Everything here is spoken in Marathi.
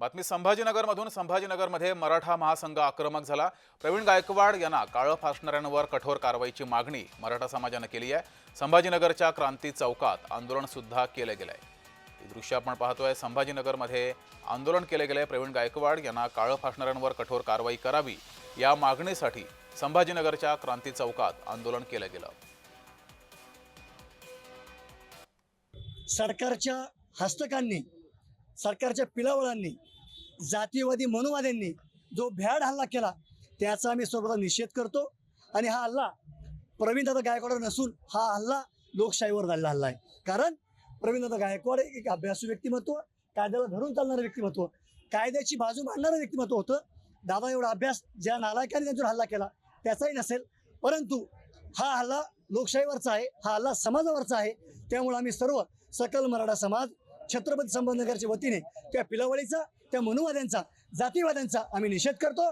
बातमी संभाजीनगरमधून. संभाजीनगरमध्ये मराठा महासंघ आक्रमक झाला. प्रवीण गायकवाड यांना काळं फासणाऱ्यांवर कठोर कारवाईची मागणी मराठा समाजानं केली आहे. संभाजीनगरच्या क्रांती चौकात आंदोलन सुद्धा केलं गेलंय. ही दृश्य आपण पाहतोय. संभाजीनगरमध्ये आंदोलन केलं गेलं आहे प्रवीण गायकवाड यांना काळं फासणाऱ्यांवर कठोर कारवाई करावी या मागणीसाठी संभाजीनगरच्या क्रांती चौकात आंदोलन केलं गेलं. सरकारच्या हस्तकांनी सरकारच्या पिलावळांनी जातीयवादी मनुवाद्यांनी जो भ्याड हल्ला केला त्याचा आम्ही सर्वदा निषेध करतो. आणि हा हल्ला प्रवीणदादा गायकवाडवर नसून हा हल्ला लोकशाहीवर झालेला हल्ला आहे. कारण प्रवीणदादा गायकवाड एक अभ्यासू व्यक्तिमत्व कायद्याला धरून चालणारं व्यक्तिमत्व कायद्याची बाजू मांडणारं व्यक्तिमत्व होतं. दादा एवढा अभ्यास ज्या नालायकाने त्यांच्यावर हल्ला केला त्याचाही नसेल. परंतु हा हल्ला लोकशाहीवरचा आहे हा हल्ला समाजावरचा आहे. त्यामुळे आम्ही सर्व सकल मराठा समाज छत्रपती संभाजीनगरच्या वतीने त्या पिलावळीचा त्या मनुवाद्यांचा जातीवाद्यांचा आम्ही निषेध करतो.